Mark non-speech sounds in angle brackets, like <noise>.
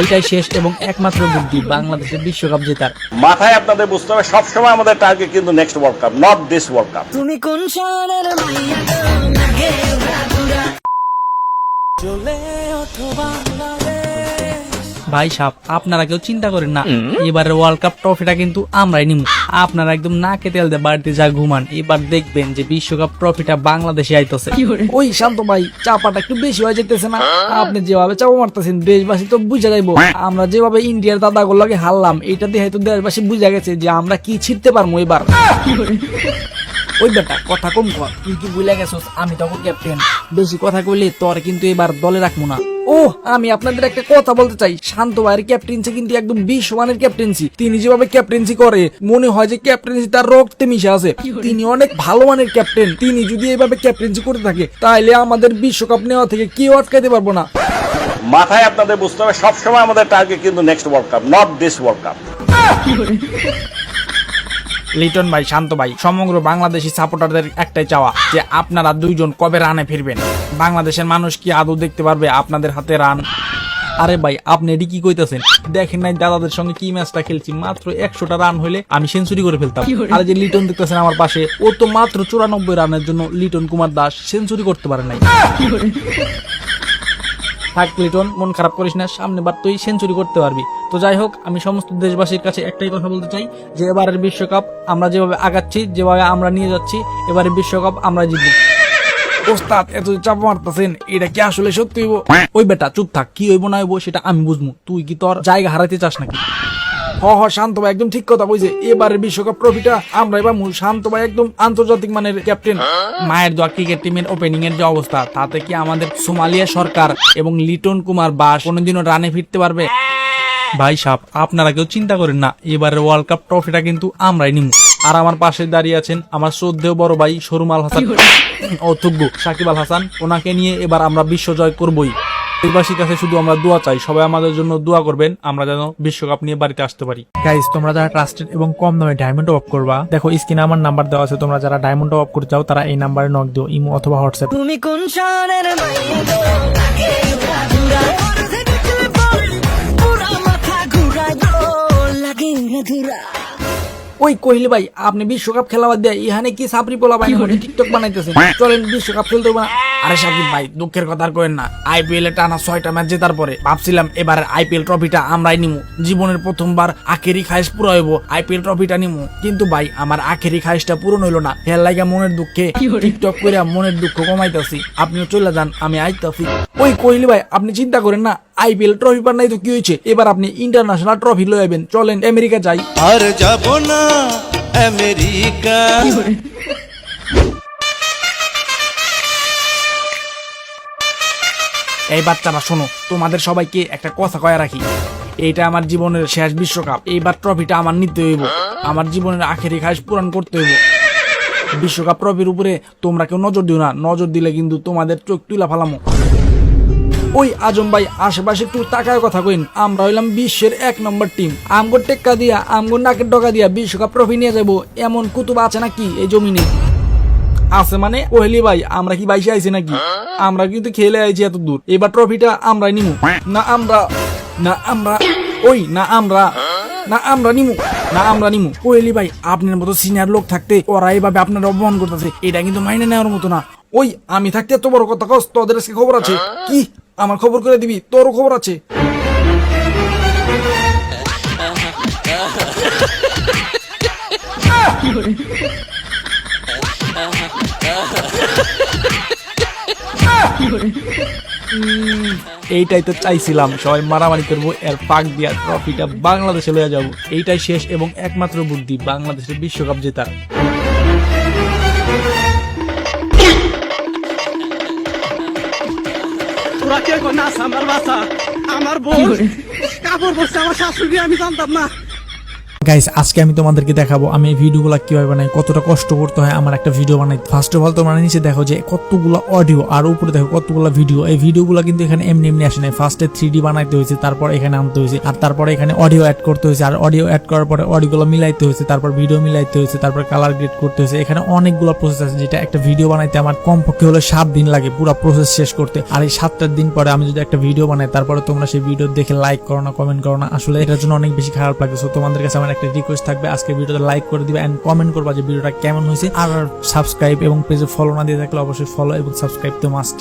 এইটাই শেষ এবং একমাত্র বুদ্ধি বাংলাদেশের বিশ্বকাপ জেতার। মাথায় আপনাদের বুঝতে হবে সবসময় আমাদের টার্গেট কিন্তু next world cup not this world cup তুমি কোন শহরের মাইয়া তো নাগে উড়াধুরা চলে ওঠো বাংলাদেশ। ভাই সাহ আপনারা কেউ চিন্তা করেন না। এবারের ওয়ার্ল্ড কাপ ট্রফিটা কিন্তু আমরাই নিব আপনারা একদম নাকে তেল দিয়ে বাড়িতে যা ঘুমান এবার দেখবেন যে বিশ্বকাপ ট্রফিটা বাংলাদেশে আইতেছে। ওই শান্ত ভাই চাপাটা একটু বেশি হয়ে যেতেছে না? আপনি যেভাবে চাপা মারতেছেন দেশবাসী তো বুঝে যাইবো। আমরা যেভাবে ইন্ডিয়ার দাদা গুলোকে হারলাম এইটা দিয়ে হয়তো দেশবাসী বুঝে গেছে যে আমরা কি ছিটতে পারব এবার। ওই বেটা কথা কম কর তুই কি ভুলে গেছস? আমি তখন ক্যাপ্টেন বেশি কথা কইলে তোর কিন্তু এবার দলে রাখব না। ও আমি আপনাদের একটা কথা বলতে চাই। শান্ত ভাইয়ের ক্যাপ্টেন্সি কিন্তু একদম বিশ মানের ক্যাপ্টেন্সি তিনি যেভাবে ক্যাপ্টেন্সি করে মনে হয় যে ক্যাপ্টেন্সি তার রক্তে মিশে আছে। তিনি অনেক ভালো মানের ক্যাপ্টেন তিনি যদি এভাবে ক্যাপ্টেন্সি করে থাকে তাহলে আমাদের বিশ্বকাপ নেওয়া থেকে কেউ আটকাইতে পারব না। মাথায় আপনাদের বুঝতে হবে সবসময় আমাদের টার্গেট কিন্তু next world cup not this world cup Liton ভাই শান্ত ভাই সমগ্র বাংলাদেশি সাপোর্টারদের একটাই চাওয়া যে আপনারা দুইজন কবে রানে ফিরবেন। বাংলাদেশের মানুষ কি আদৌ দেখতে পারবে আপনাদের হাতে রান? আরে ভাই আপনি এটি কি কইতাছেন? দেখেন নাই দাদাদের সঙ্গে কি ম্যাচটা খেলছি মাত্র একশোটা রান হইলে আমি সেঞ্চুরি করে ফেলতাম। আর যে লিটন দেখতেছেন আমার পাশে ও তো মাত্র চুরানব্বই রানের জন্য লিটন কুমার দাস সেঞ্চুরি করতে পারে নাই। থাক লিটন মন খারাপ করিস না সামনে বার তুই সেঞ্চুরি করতে পারবি। তো যাই হোক আমি সমস্ত দেশবাসীর কাছে একটাই কথা বলতে চাই যে এবারের বিশ্বকাপ আমরা যেভাবে আগাচ্ছি যেভাবে আমরা নিয়ে যাচ্ছি এবারের বিশ্বকাপ আমরা জিতব। ওস্তাদ এত চাপ মারতেছেন এটা কি আসলে সত্যি হইব? <laughs> ওই বেটা চুপ থাক কি হইব না হইব সেটা আমি বুঝব তুই কি তোর জায়গা হারাইতে চাস নাকি? হ হ শান্ত ভাই একদম ঠিক কথা বলছে। এবারের বিশ্বকাপ ট্রফিটা আমরা এবার মূল শান্ত ভাই একদম আন্তর্জাতিক মানের ক্যাপ্টেন <laughs> মায়ের দোয়া ক্রিকেট টিমের ওপেনিং এর যে অবস্থা তাতে কি আমাদের সোমালিয়া সরকার এবং লিটন কুমার বাস কোনোদিনও রানে ফিরতে পারবে? ভাই সাহ আপনারা কেউ চিন্তা করেন না এবারের ওয়ার্ল্ড কাপ ট্রফিটা কিন্তু আমরাই নিব আর আমার পাশে দাঁড়িয়ে আছেন আমার শ্রদ্ধেয় বড় ভাই সরুম আল হাসান ও তুব্বু সাকিব আল হাসান। ওনাকে নিয়ে এবার আমরা বিশ্ব জয় করবই। দেশবাসীর কাছে শুধু আমরা দোয়া চাই সবাই আমাদের জন্য দোয়া করবেন আমরা যেন বিশ্বকাপ নিয়ে বাড়িতে আসতে পারি। গাইস তোমরা যারা ট্রাস্টেড এবং কম দামে ডায়মন্ড অফ করবা দেখো স্ক্রিনে আমার নাম্বার দেওয়া আছে তোমরা যারা ডায়মন্ড অফ করতে চাও তারা এই নাম্বারে নক দিও ইমো অথবা হোয়াটসঅ্যাপ। তুমি কোন শহরের লাগে ওই কহিল ভাই আপনি বিশ্বকাপ খেলা বাদ দিয়ে ইহানে কি সাপরি পোলা করে? টিকটক বানাইতেছে চলেন বিশ্বকাপ খেলতে না আরে সাকিব ভাই দুঃখের কথা আর করেন না। আইপিএল এ টানা ছয়টা ম্যাচ জেতার পরে ভাবছিলাম এবার আইপিএল ট্রফিটা আমরাই নিমু। জীবনের প্রথমবার আখেরি খাইশ পুরো হইব আইপিএল ট্রফিটা নিমু। কিন্তু ভাই আমার আখেরি খাইশটা পূরণ হইল না। ফেল লাগা মনের দুঃখে টিকটক করে মনের দুঃখ কমাইতেছি। আপনিও চলে যান আমি আইতাছি। ওই কহিলি ভাই আপনি চিন্তা করেন না আইপিএল ট্রফি পার নাই তো কি হয়েছে এবার আপনি ইন্টারন্যাশনাল ট্রফি লয়ে যাবেন চলেন আমেরিকা যাই। আর যাব না আমেরিকা। এই বাচ্চারা শোনো, তোমাদের সবাইকে একটা কথা কয়া রাখি। এইটা আমার জীবনের শেষ বিশ্বকাপ। এইবার ট্রফিটা আমার নিতে হইব। আমার জীবনের আখেরি খাস পূরণ করতে হইব। বিশ্বকাপ ট্রফির উপরে তোমরা কেউ নজর দিও না। নজর দিলে কিন্তু তোমাদের চোখ তুলা ফালামো। ওই আজম ভাই, আশেপাশে একটু টাকার কথা কইন। আমরা হইলাম বিশ্বের এক নম্বর টিম আমগো টেক্কা দিয়া, আমগো নাকের ডকা দিয়া বিশ্বকাপ ট্রফি নিয়ে যাব এমন কুতুব আছে নাকি এই জমিনে? আছে মানে কোহলি ভাই, আমরা কি বাইশে আইছি নাকি? আমরা কিন্তু খেলে আইছি এত দূর। এবার ট্রফিটা আমরাই নিমু। না আমরা না আমরা, ওই, না আমরা না আমরা নিমু। না আমরা নিমু। কোহলি ভাই, আপনার মতো সিনিয়র লোক থাকতে ওরা এইভাবে আপনার অপমান করতেছে। এটা কিন্তু মাইনে নেওয়ার মতো না। ওই, আমি থাকতে এত বড় কথা কস, তোদের খবর আছে? কি? আমার খবর করে দিবি? তোরও খবর আছে? এইটাই তো চাইছিলাম। সবাই মারামারি করব এর পাক দিয়া ট্রফিটা বাংলাদেশে লইয়া যাব। এইটাই শেষ এবং একমাত্র বুদ্ধি বাংলাদেশের বিশ্বকাপ জেতার। আমার বউ কাপড় বসছে আমার শাশুড়ি আমি জানতাম না। গাইস আজকে আমি তোমাদেরকে দেখাবো আমি এই ভিডিওগুলো কীভাবে বানাই, কতটা কষ্ট করতে হয়, আমার একটা ভিডিও বানাই। ফার্স্ট অফ অল তোমরা নিচে দেখো যে কতগুলো অডিও আর উপরে দেখো কতগুলো ভিডিও এই ভিডিওগুলো কিন্তু এখানে এমনি এমনি আসে নাই। ফার্স্টে থ্রি ডি বানাইতে হয়েছে, তারপর এখানে আনতে হয়েছে, আর তারপরে এখানে অডিও অ্যাড করতে হয়েছে, আর অডিও অ্যাড করার পরে অডিওগুলো মিলাইতে হয়েছে, তারপর ভিডিও মিলাইতে হয়েছে, তারপর কালার গ্রেড করতে হয়েছে। এখানে অনেকগুলো প্রসেস আছে, যেটা একটা ভিডিও বানাইতে আমার কমপক্ষে হলে সাত দিন লাগে পুরো প্রসেস শেষ করতে। আর এই সাতটার দিন পরে আমি যদি একটা ভিডিও বানাই, তারপরে তোমরা সেই ভিডিও দেখে লাইক করো না কমেন্ট করো না। আসলে এটার জন্য অনেক বেশি খারাপ লাগে। সো তোমাদের কাছে আমার একটা রিকোয়েস্ট থাকবে, আজকে ভিডিওটা লাইক করে দিবে এন্ড কমেন্ট করবা যে ভিডিওটা কেমন হয়েছে। আর সাবস্ক্রাইব এবং পেজে ফলো না দিয়ে থাকলে অবশ্যই ফলো এবং সাবস্ক্রাইব তো মাস্ট